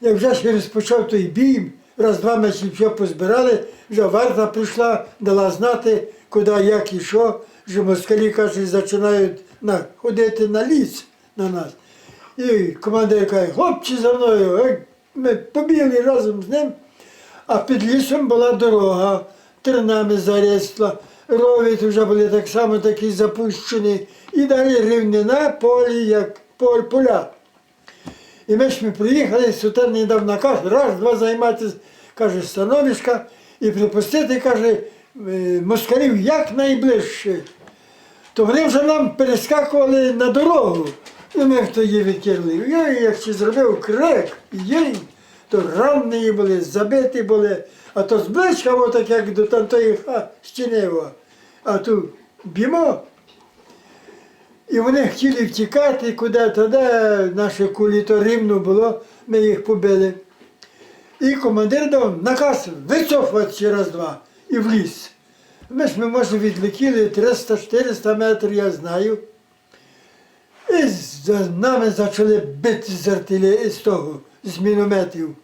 Як вже ще розпочав той бій, раз-два ми все позбирали, вже варта прийшла, дала знати, куди, як і що, що москалі, каже, починають на, ходити на ліс на нас. І командир каже, хлопці за мною, ми побігли разом з ним, а під лісом була дорога, тернами зарісла, ровід вже були так само такі запущені, і далі рівнина, полі, як поль, поля. І ми ж ми приїхали, сутер не дав наказ, раз, два займатися, каже, становиська, і припустити, каже, е, москалів якнайближче. То вони вже нам перескакували на дорогу. І ми хто її відкинули. Я як ще зробив крик, їй, то ранені були, забиті були, а то зблизька, отак як до тантої стіни. А тут б'ємо. І вони хотіли втікати куди туди, наше кулі то рівно було, ми їх побили. І командир дав наказ вицофувати через два і в ліс. Ми ж ми, може, відлетіли 300-400 метрів, я знаю. І за нами почали бити з артилерії, з того, з мінометів.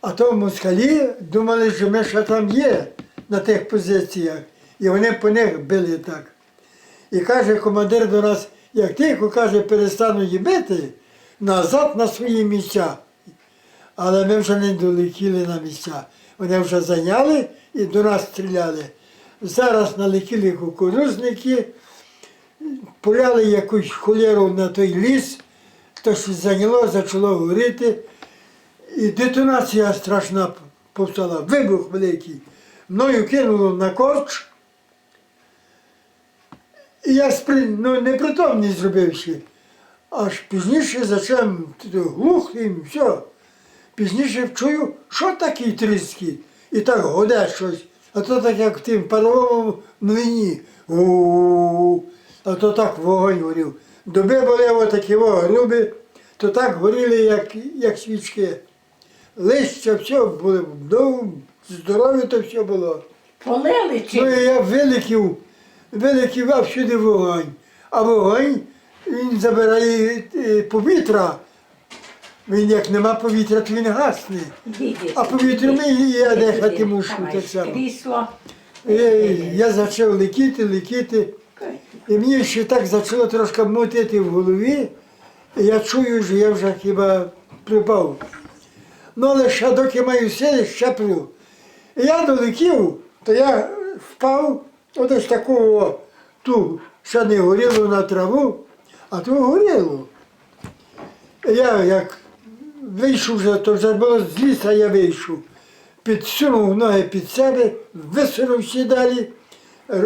А то москалі думали, що ми ще там є на тих позиціях. І вони по них били так. І каже командир до нас, як тільки каже, перестану її бити, назад на свої місця. Але ми вже не долетіли на місця. Вони вже зайняли і до нас стріляли. Зараз налетіли кукурузники, поляли якусь холеру на той ліс, то що зайняло, почало горіти. І детонація страшна повстала, вибух великий. Мною кинуло на корч. І я спри... ну, непритомність зробив ще. Аж пізніше зачем глухим, все. Пізніше чую, що такий тріски. І так годе щось. А то так як в тим паровому млині. У-у-у. А то так вогонь горів. Доби були отакі груби, то так горіли, як, як свічки. Листя, все було, ну, здоров'я то все було. Полили чи? Ну і я виліків, виліків, а всюди вогонь. А вогонь він забирає е, повітря. Він як нема повітря, то він гасне. А повітря ми і я дихати мушу так само. Е, Я почав летіти, летіти. І мені ще так почало трошки мутити в голові. І я чую, що я вже хіба припав. Ну, але ще доки маю сили, ще плю. І я долетів, то я впав, ось такого ту, ще не горіло на траву, а то горіло. Я як вийшов вже, то вже було з ліса, я вийшов. Підсунув ноги під себе, висунувся далі.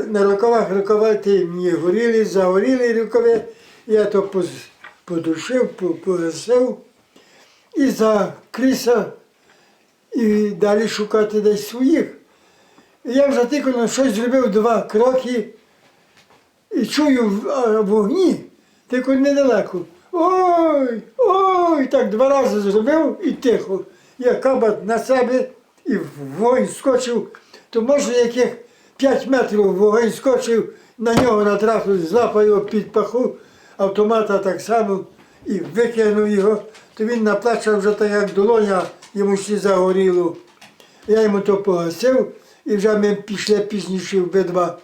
На рукавах рукава ті мені горіли, загоріли рукави. Я то подушив, по- погасив і за кріса, і далі шукати десь своїх. Я вже тільки на щось зробив два кроки і чую вогні, тільки недалеко. Ой, ой, так два рази зробив і тихо. Я кабат на себе і вогонь скочив, то може яких 5 метрів вогонь скочив, на нього натрапив, злапав його під паху, автомата так само і викинув його, то він наплачав вже так, як долоня, йому ще загоріло. Я йому то погасив, і вже ми пішли пізніше обидва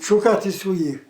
шукати своїх.